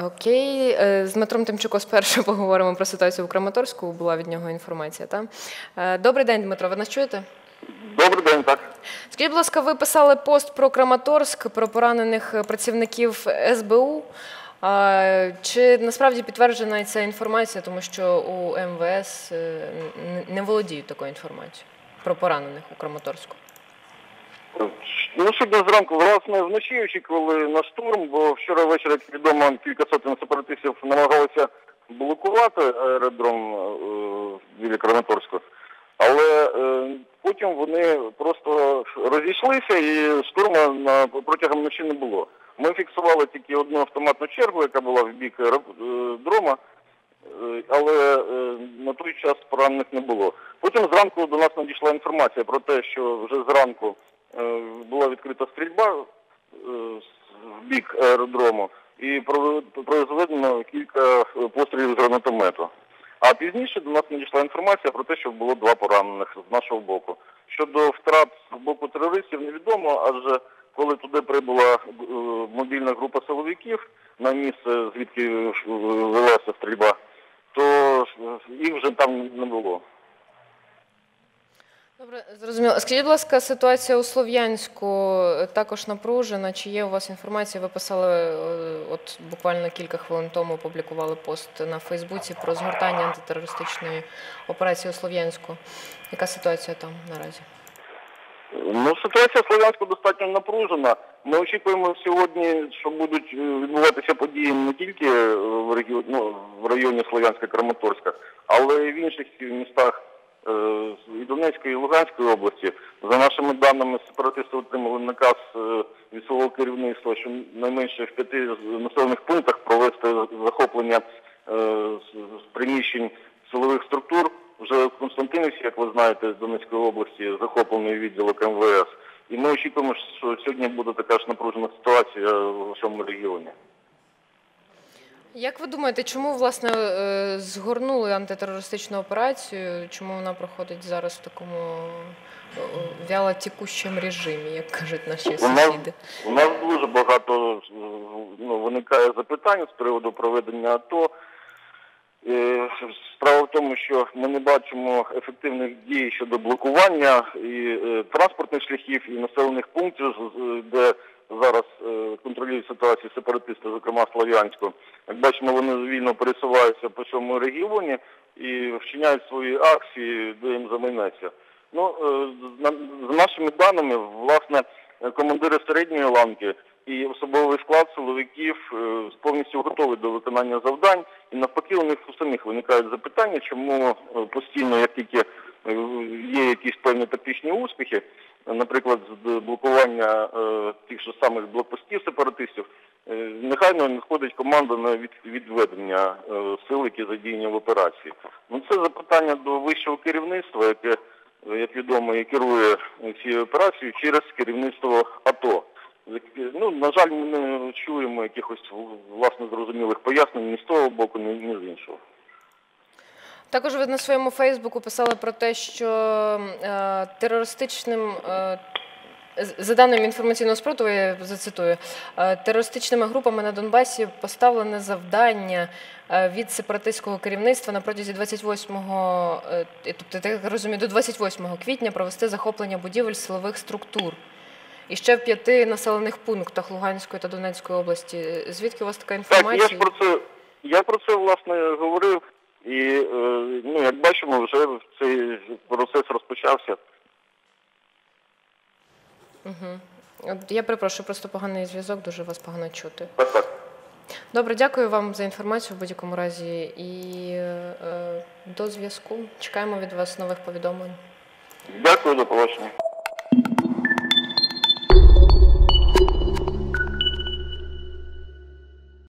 Окей, Е, з Дмитром Тимчуко спершу поговоримо про ситуацію в Краматорську. Була від нього інформація. Та? Е, Добрий день, Дмитро. Ви нас чуєте? Добрий день, так. Скажіть, будь ласка, ви писали пост про Краматорськ, про поранених працівників СБУ. Чи насправді підтверджена ця інформація, тому що у МВС е, не володіють такою інформацією про поранених у Краматорську? Ну, сьогодні зранку, власне, вночі очікували на штурм, бо вчора ввечері, як відомо, кілька сотень сепаратистів намагалися блокувати аеродром е, біля Краматорську. Але е, потім вони просто розійшлися і штурму на, протягом ночі не було. Ми фіксували тільки одну автоматну чергу, яка була в бік аеродрома, Е, але е, на той час поранених не було. Потім зранку до нас надійшла інформація про те, що вже зранку була відкрита стрільба е, в бік аеродрому і прове- произведено кілька е, пострілів з гранатомету. А пізніше до нас надійшла інформація про те, що було два поранених з нашого боку. Щодо втрат з боку терористів невідомо, адже коли туди прибула е, мобільна група силовиків на місце, звідки е, велася стрільба, то е, їх вже там не було. Добре, зрозуміло. Скажіть, будь ласка, ситуація у Слов'янську е, також напружена. Чи є у вас інформація? Ви писали е, от буквально кілька хвилин тому опублікували пост на Фейсбуці про згортання антитерористичної операції у Слов'янську. Яка ситуація там наразі? Ну, ситуація в Слов'янську достатньо напружена. Ми очікуємо сьогодні, що будуть е, відбуватися події не тільки в регіоні, ну, в районі Слов'янська Краматорська, але й в інших містах і Донецької, і Луганської області. За нашими даними, сепаратисти отримали наказ е, від свого керівництва, що найменше в п'яти населених пунктах провести захоплення е, приміщень силових структур. Вже в Константинівці, як ви знаєте, з Донецької області захоплений відділок МВС. І ми очікуємо, що сьогодні буде така ж напружена ситуація в цьому регіоні. Як ви думаєте, чому власне е, згорнули антитерористичну операцію? Чому вона проходить зараз в такому е, вялотікущому режимі, як кажуть наші У нас, сусіди? у нас дуже багато ну, виникає запитань з приводу проведення АТО. Е, Справа в тому, що ми не бачимо ефективних дій щодо блокування і е, транспортних шляхів, і населених пунктів, де зараз е, контролюють ситуацію сепаратисти, зокрема Слов'янську. Як бачимо, вони вільно пересуваються по цьому регіоні і вчиняють свої акції, де їм заманеться. Ну, е, з нашими даними, власне, командири середньої ланки і особовий склад силовиків е, повністю готові до виконання завдань. І навпаки, у них у самих виникають запитання, чому е, постійно, як тільки е, є якісь певні тактичні успіхи, наприклад, з блокування тих же самих блокпостів сепаратистів, е, негайно надходить команда на відведення сил, які задіяні в операції. Ну це запитання до вищого керівництва, яке, як відомо, і керує цією операцією через керівництво АТО. Ну, на жаль, ми не чуємо якихось власне зрозумілих пояснень ні з того боку, ні, з іншого. Також ви на своєму Фейсбуку писали про те, що е, терористичним. Е, за даними інформаційного спротиву, я зацитую, е, терористичними групами на Донбасі поставлене завдання е, від сепаратистського керівництва на протязі 28-го, е, тобто, так розумію, до 28 квітня провести захоплення будівель силових структур. І ще в п'яти населених пунктах Луганської та Донецької області. Звідки у вас така Так, я інформація? ж про це я про це власне говорив, і е, ну як бачимо, вже цей процес розпочався. Угу. Я перепрошую, просто поганий зв'язок, дуже вас погано чути. Так, так. Добре, дякую вам за інформацію в будь-якому разі і е, до зв'язку. Чекаємо від вас нових повідомлень. Дякую, до побачення.